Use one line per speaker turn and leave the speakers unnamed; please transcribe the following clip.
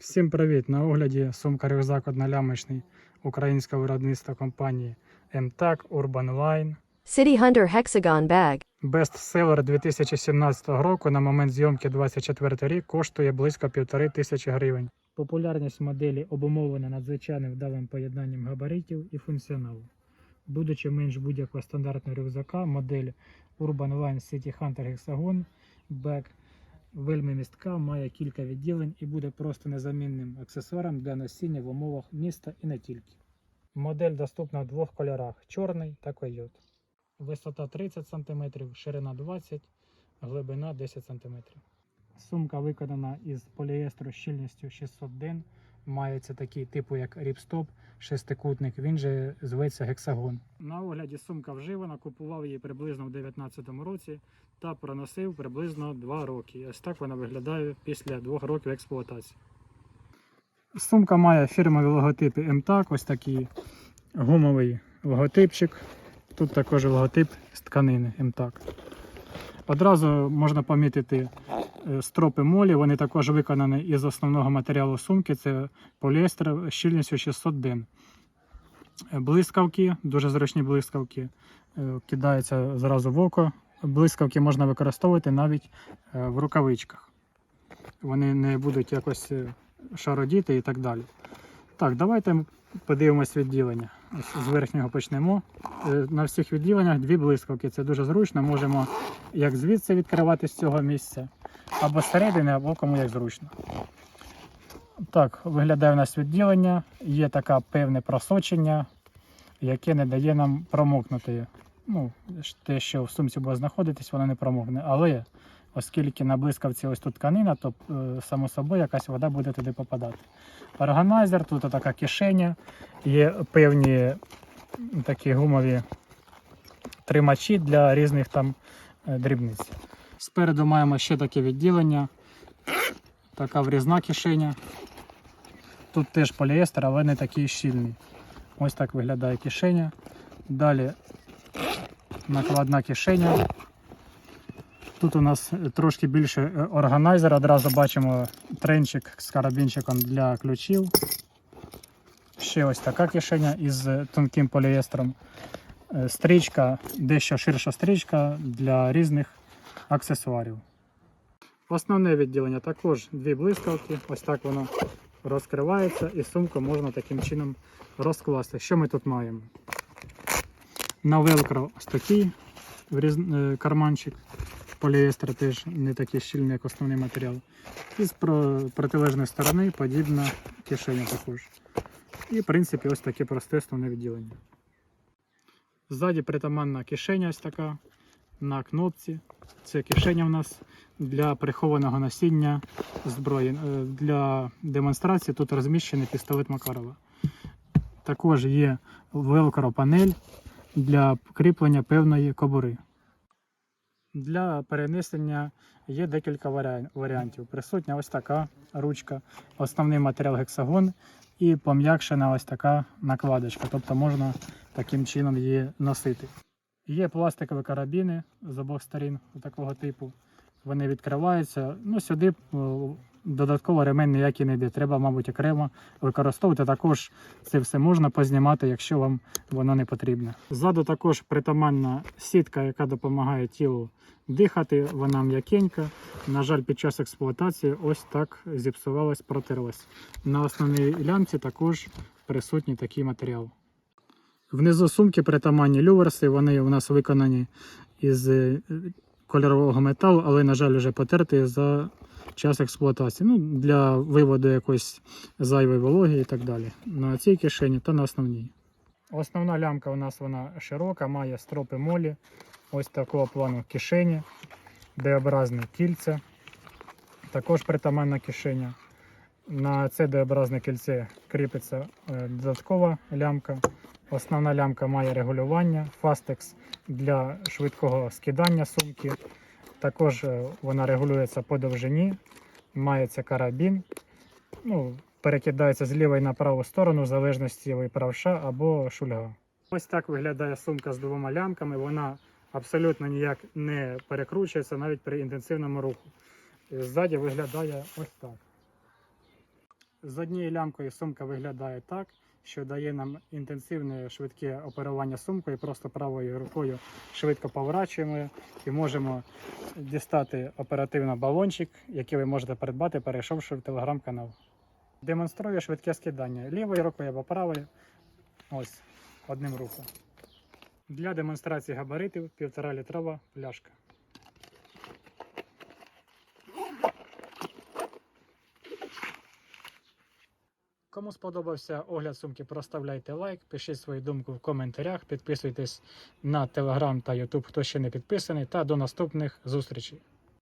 Всім привіт! На огляді сумка рюкзак однолямочний українського виробництва компанії МТАК Urban Line.
City Hunter Hexagon Bag.
Бестселер 2017 року на момент зйомки 24 рік коштує близько півтори тисячі гривень. Популярність моделі обумовлена надзвичайним вдалим поєднанням габаритів і функціоналу. Будучи менш будь-якого стандартного рюкзака, модель Urban Line City Hunter Hexagon Bag вельми містка, має кілька відділень і буде просто незамінним аксесуаром для носіння в умовах міста і не тільки. Модель доступна в двох кольорах: чорний та койот. Висота 30 см, ширина 20 глибина 10 см. Сумка виконана із поліестру з щільністю 600 ден. Мається такий типу як ріпстоп, шестикутник, він же зветься гексагон. На огляді сумка вживана, купував її приблизно в 2019 році та проносив приблизно 2 роки. Ось так вона виглядає після 2 років експлуатації. Сумка має фірмові логотипи МТАК, ось такий гумовий логотипчик. Тут також логотип з тканини МТАК. Одразу можна помітити стропи молі, вони також виконані із основного матеріалу сумки, це поліестер з щільністю 600 ден. Е, Блискавки, дуже зручні блискавки, е, кидаються зразу в око. Блискавки можна використовувати навіть е, в рукавичках. Вони не будуть якось е, шародіти і так далі. Так, давайте подивимось відділення. З верхнього почнемо. Е, На всіх відділеннях дві блискавки. Це дуже зручно. Можемо як звідси відкривати з цього місця, або зсередини, або кому як зручно. Так, виглядає у нас відділення. Є таке певне просочення, яке не дає нам промокнути. Ну, те, що в сумці буде знаходитись, воно не промокне. Але оскільки на блискавці ось тут тканина, то е, само собою якась вода буде туди попадати. Органайзер, тут така кишеня, є певні такі гумові тримачі для різних там е, дрібниць. Спереду маємо ще таке відділення, така врізна кишеня. Тут теж поліестер, але не такий щільний. Ось так виглядає кишеня. Далі накладна кишеня. Тут у нас трошки більше е, органайзер. Одразу бачимо тренчик з карабінчиком для ключів. Ще ось така кишеня із тонким поліестром. Е, Стрічка, дещо ширша стрічка для різних аксесуарів. Основне відділення також дві блискавки. Ось так воно розкривається і сумку можна таким чином розкласти. Що ми тут маємо? На велкро ось такий е, карманчик. Поліестер теж не такий щільний, як основний матеріал. І з протилежної сторони подібна кишеня також. І, в принципі, ось таке просте основне відділення. Ззаді притаманна кишеня ось така на кнопці. Це кишеня в нас для прихованого носіння зброї. Е, Для демонстрації тут розміщений пістолет Макарова. Також є велкро панель для кріплення певної кобури. Для перенесення є декілька варіантів. Присутня ось така ручка, основний матеріал гексагон і пом'якшена ось така накладочка. Тобто можна таким чином її носити. Є пластикові карабіни з обох сторін такого типу. Вони відкриваються. Ну, сюди додатково ремень ніякий не йде. Треба, мабуть, окремо використовувати. Також це все можна познімати, якщо вам воно не потрібне. Ззаду також притаманна сітка, яка допомагає тілу дихати. Вона м'якенька. На жаль, під час експлуатації ось так зіпсувалась, протерлась. На основній лямці також присутній такий матеріал. Внизу сумки притаманні люверси, вони у нас виконані із е, кольорового металу, але, на жаль, вже потерті за час експлуатації. Ну, для виводу якоїсь зайвої вологи і так далі. На цій кишені та на основній. Основна лямка у нас вона широка, має стропи молі, ось такого плану кишені, Д-образне кільце, також притаманна кишеня. На це Д-образне кільце кріпиться е, додаткова лямка. Основна лямка має регулювання, фастекс для швидкого скидання сумки. Також е, вона регулюється по довжині, мається карабін. Ну, перекидається з лівої на праву сторону, в залежності ви правша або шульга. Ось так виглядає сумка з двома лямками. Вона абсолютно ніяк не перекручується навіть при інтенсивному руху. Ззаді виглядає ось так. З однією лямкою сумка виглядає так, що дає нам інтенсивне швидке оперування сумкою. Просто правою рукою швидко поворачуємо і можемо дістати оперативно балончик, який ви можете придбати, перейшовши в телеграм-канал. Демонструю швидке скидання лівою рукою або правою. Ось одним рухом. Для демонстрації габаритів 1,5 літрова пляшка. Кому сподобався огляд сумки, проставляйте лайк, пишіть свою думку в коментарях, підписуйтесь на телеграм та ютуб, хто ще не підписаний, та до наступних зустрічей.